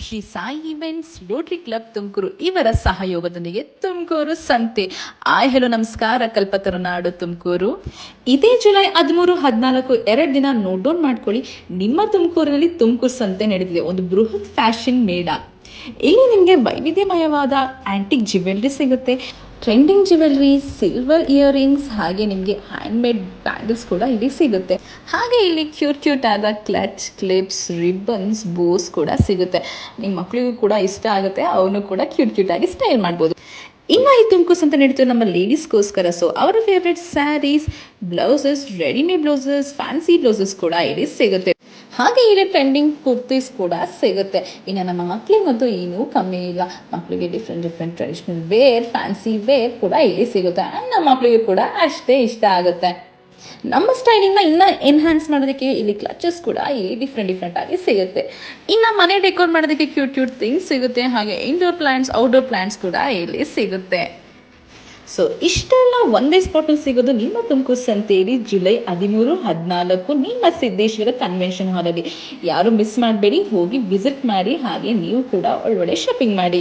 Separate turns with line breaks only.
Shri Sai events rotary club Tumakuru ಇವರ ಸಹಯೋಗದೊಂದಿಗೆ ತುಮಕೂರು ಸಂತೆ. ಆಯ್ ಹೆಲೋ ನಮಸ್ಕಾರ ಕಲ್ಪತರ ನಾಡು ತುಮಕೂರು. ಇದೇ ಜುಲೈ ಹದಿಮೂರು, ಹದಿನಾಲ್ಕು, ಎರಡು ದಿನ ನೋಟ್ ಡೌನ್ ಮಾಡ್ಕೊಳ್ಳಿ. ನಿಮ್ಮ ತುಮಕೂರಿನಲ್ಲಿ ತುಮಕೂರು ಸಂತೆ ನಡೆದಿದೆ. ಒಂದು ಬೃಹತ್ ಫ್ಯಾಷನ್ ಮೇಳ. ಇಲ್ಲಿ ನಿಮಗೆ ವೈವಿಧ್ಯಮಯವಾದ ಆಂಟಿಕ್ ಜ್ಯುವೆಲ್ರಿ ಸಿಗುತ್ತೆ. ಟ್ರೆಂಡಿಂಗ್ ಜ್ಯುವೆಲ್ರಿ ಸಿಲ್ವರ್ ಇಯರಿಂಗ್ಸ್ ಹಾಗೆ ನಿಮಗೆ ಹ್ಯಾಂಡ್ಮೇಡ್ ಬ್ಯಾಂಗಲ್ಸ್ ಕೂಡ ಇಲ್ಲಿ ಸಿಗುತ್ತೆ. ಹಾಗೆ ಇಲ್ಲಿ ಕ್ಯೂಟ್ ಕ್ಯೂಟ್ ಆದ ಕ್ಲಚ್ ಕ್ಲಿಪ್ಸ್ ರಿಬ್ಬನ್ಸ್ ಬೋಸ್ ಕೂಡ ಸಿಗುತ್ತೆ. ನಿಮ್ಮ ಮಕ್ಕಳಿಗೂ ಕೂಡ ಇಷ್ಟ ಆಗುತ್ತೆ, ಅವನು ಕೂಡ ಕ್ಯೂಟ್ ಕ್ಯೂಟ್ ಆಗಿ ಸ್ಟೈಲ್ ಮಾಡ್ಬೋದು. ಇನ್ನು ಈ ತುಮಕೂರು ಅಂತ ನಡೀತು ನಮ್ಮ ಲೇಡೀಸ್ಗೋಸ್ಕರ ಸೊ ಅವರ favourite sarees blouses readymade blouses fancy blouses ಕೂಡ ಇಲ್ಲಿ ಸಿಗುತ್ತೆ. ಹಾಗೆ ಇಲ್ಲಿ ಟ್ರೆಂಡಿಂಗ್ ಕುರ್ತೀಸ್ ಕೂಡ ಸಿಗುತ್ತೆ. ಇನ್ನು ನಮ್ಮ ಮಕ್ಕಳಿಗಂತೂ ಏನೂ ಕಮ್ಮಿ ಇಲ್ಲ. ಮಕ್ಕಳಿಗೆ different different traditional wear fancy wear ಕೂಡ ಇಲ್ಲಿ ಸಿಗುತ್ತೆ. ಆ್ಯಂಡ್ ನಮ್ಮ ಮಕ್ಕಳಿಗೆ ಕೂಡ ಅಷ್ಟೇ ಇಷ್ಟ ಆಗುತ್ತೆ. ನಮ್ಮ ಸ್ಟೈಲಿಂಗ್ನ ಇನ್ನೂ ಎನ್ಹ್ಯಾನ್ಸ್ ಮಾಡೋದಕ್ಕೆ ಇಲ್ಲಿ ಕ್ಲಚಸ್ ಕೂಡ ಇಲ್ಲಿ ಡಿಫ್ರೆಂಟ್ ಆಗಿ ಸಿಗುತ್ತೆ. ಇನ್ನು ಮನೆ ಡೆಕೋರ್ ಮಾಡೋದಕ್ಕೆ ಕ್ಯೂಟ್ ಕ್ಯೂಟ್ ಥಿಂಗ್ಸ್ ಸಿಗುತ್ತೆ. ಹಾಗೆ ಇಂಡೋರ್ ಪ್ಲಾಂಟ್ಸ್ ಔಟ್ಡೋರ್ ಪ್ಲಾಂಟ್ಸ್ ಕೂಡ ಇಲ್ಲಿ ಸಿಗುತ್ತೆ. ಸೊ ಇಷ್ಟೆಲ್ಲ ಒಂದೇ ಸ್ಪಾಟಲ್ಲಿ ಸಿಗೋದು ನಿಮ್ಮ ತುಮಕೂರು ಸಂತೇರಿ ಜುಲೈ ಹದಿಮೂರು, ಹದಿನಾಲ್ಕು ನಿಮ್ಮ ಸಿದ್ದೇಶ್ವರ ಕನ್ವೆನ್ಷನ್ ಹಾಲಲ್ಲಿ ಯಾರು ಮಿಸ್ ಮಾಡಬೇಡಿ, ಹೋಗಿ ವಿಸಿಟ್ ಮಾಡಿ, ಹಾಗೆ ನೀವು ಕೂಡ ಒಳ್ಳೊಳ್ಳೆ ಶಾಪಿಂಗ್ ಮಾಡಿ.